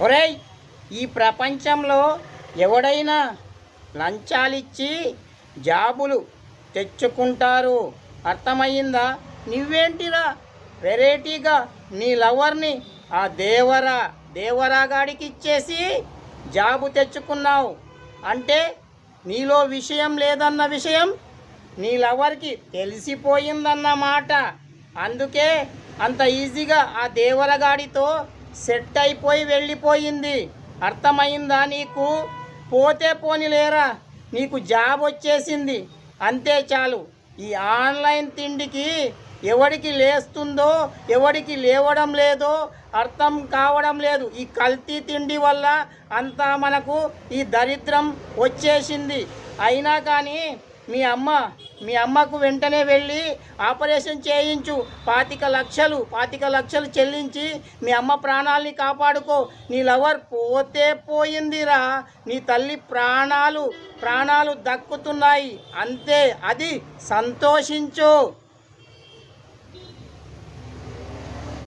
ఒరేయ్ ఈ ప్రపంచంలో ఎవడైనా లంచాలిచ్చి జాబులు తెచ్చుకుంటారు. అర్థమయ్యిందా? నువ్వేంటిరా? వెరైటీగా నీ లవర్ని ఆ దేవరా దేవరాగాడికి ఇచ్చేసి జాబు తెచ్చుకున్నావు. అంటే నీలో విషయం లేదన్న విషయం నీ లవర్కి తెలిసిపోయిందన్నమాట అందుకే అంత ఈజీగా ఆ దేవరగాడితో సెట్ అయిపోయి వెళ్ళిపోయింది. అర్థమైందా నీకు? పోతే పోనిలేరా నీకు జాబ్ వచ్చేసింది. అంతే చాలు. ఈ ఆన్లైన్ తిండికి ఎవడికి లేస్తుందో ఎవడికి లేవడం లేదో అర్థం కావడం లేదు. ఈ కల్తీ తిండి వల్ల అంతా మనకు ఈ దరిద్రం వచ్చేసింది. అయినా కానీ మీ అమ్మ మీ అమ్మకు వెంటనే వెళ్ళి ఆపరేషన్ చేయించు. పాతిక లక్షలు పాతిక లక్షలు చెల్లించి మీ అమ్మ ప్రాణాల్ని కాపాడుకో. నీ లవర్ పోతే పోయిందిరా. నీ తల్లి ప్రాణాలు ప్రాణాలు దక్కుతున్నాయి. అంతే అది సంతోషించు.